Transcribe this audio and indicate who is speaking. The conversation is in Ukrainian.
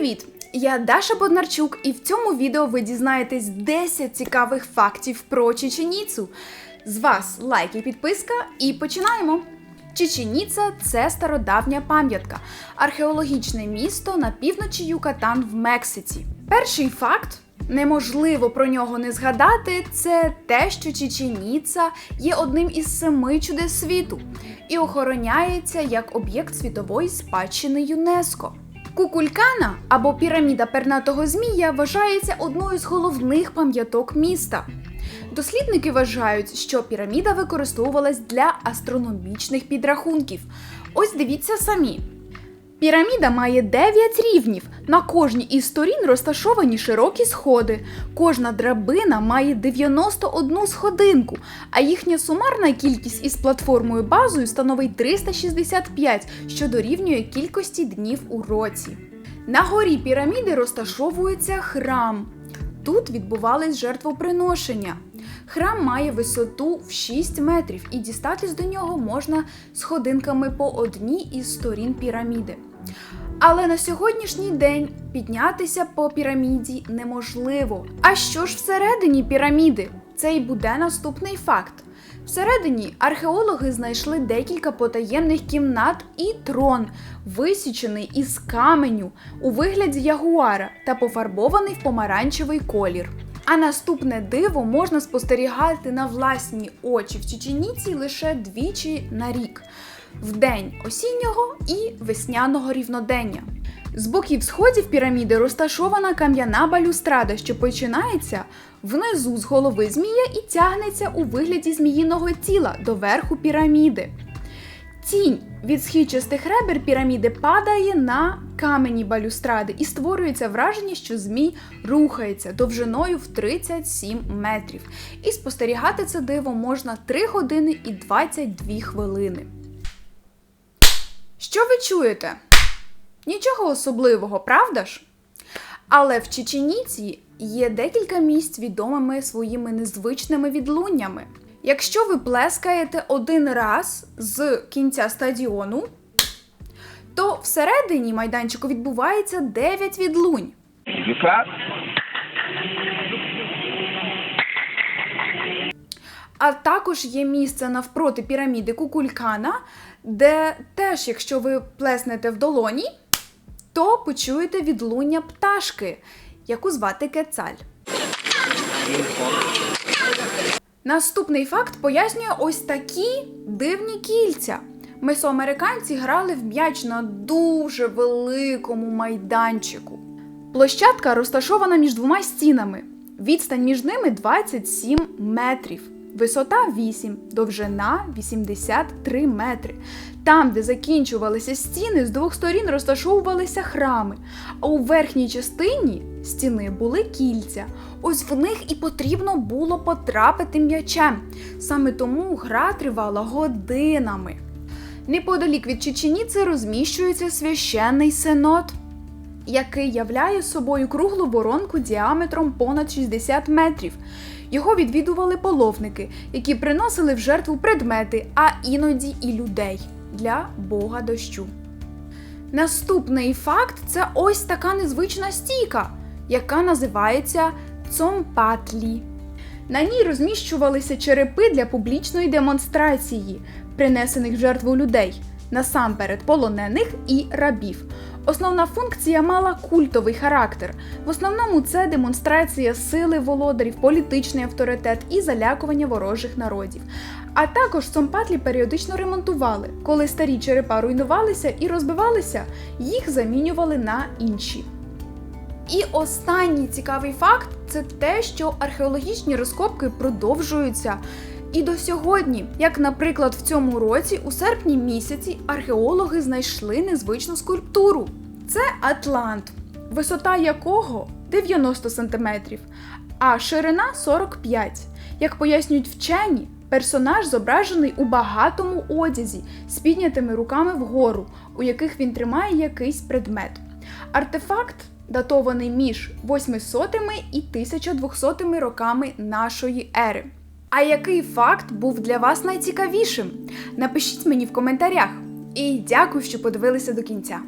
Speaker 1: Привіт! Я Даша Боднарчук, і в цьому відео ви дізнаєтесь 10 цікавих фактів про Чеченіцу. З вас лайк і підписка, і починаємо. Чеченіца це стародавня пам'ятка, археологічне місто на півночі Юкатан в Мексиці. Перший факт. Неможливо про нього не згадати, це те, що Чеченіца є одним із семи чудес світу і охороняється як об'єкт світової спадщини ЮНЕСКО. Кукулькана або піраміда пернатого змія вважається одною з головних пам'яток міста. Дослідники вважають, що піраміда використовувалась для астрономічних підрахунків. Ось дивіться самі. Піраміда має 9 рівнів. На кожній із сторін розташовані широкі сходи. Кожна драбина має 91 сходинку, а їхня сумарна кількість із платформою базою становить 365, що дорівнює кількості днів у році. На горі піраміди розташовується храм. Тут відбувались жертвоприношення. Храм має висоту в 6 метрів, і дістатись до нього можна сходинками по одній із сторін піраміди. Але на сьогоднішній день піднятися по піраміді неможливо. А що ж всередині піраміди? Це й буде наступний факт. Всередині археологи знайшли декілька потаємних кімнат і трон, висічений із каменю у вигляді ягуара та пофарбований в помаранчевий колір. А наступне диво можна спостерігати на власні очі в Чеченіці лише двічі на рік в день осіннього і весняного рівнодення. З боків сходів піраміди розташована кам'яна балюстрада, що починається внизу з голови змія і тягнеться у вигляді зміїного тіла до верху піраміди. Тінь від східчастих ребер піраміди падає на камені балюстради і створюється враження, що змій рухається довжиною в 37 метрів. І спостерігати це диво можна 3 години і 22 хвилини. Що ви чуєте? Нічого особливого, правда ж? Але в Чеченіці є декілька місць відомими своїми незвичними відлуннями. Якщо ви плескаєте один раз з кінця стадіону, то всередині майданчику відбувається 9 відлунь. А також є місце навпроти піраміди Кукулькана, де теж, якщо ви плеснете в долоні, то почуєте відлуння пташки, яку звати Кецаль. Наступний факт пояснює ось такі дивні кільця. Месоамериканці грали в м'яч на дуже великому майданчику. Площадка розташована між двома стінами. Відстань між ними 27 метрів. Висота 8, довжина 83 метри. Там, де закінчувалися стіни, з двох сторін розташовувалися храми, а у верхній частині стіни були кільця. Ось в них і потрібно було потрапити м'ячем. Саме тому гра тривала годинами. Неподалік від Чеченіци розміщується священний сенот, який являє собою круглу воронку діаметром понад 60 метрів. Його відвідували половники, які приносили в жертву предмети, а іноді і людей для Бога дощу. Наступний факт це ось така незвична стійка, яка називається цомпатлі. На ній розміщувалися черепи для публічної демонстрації, принесених в жертву людей, насамперед полонених і рабів. Основна функція мала культовий характер. В основному це демонстрація сили володарів, політичний авторитет і залякування ворожих народів. А також цомпатлі періодично ремонтували. Коли старі черепа руйнувалися і розбивалися, їх замінювали на інші. І останній цікавий факт це те, що археологічні розкопки продовжуються. І до сьогодні, як, наприклад, в цьому році, у серпні місяці археологи знайшли незвичну скульптуру. Це Атлант, висота якого 90 см, а ширина 45 Як пояснюють вчені, персонаж зображений у багатому одязі з піднятими руками вгору, у яких він тримає якийсь предмет. Артефакт датований між 800 і 1200 роками нашої ери. А який факт був для вас найцікавішим? Напишіть мені в коментарях. І дякую, що подивилися до кінця.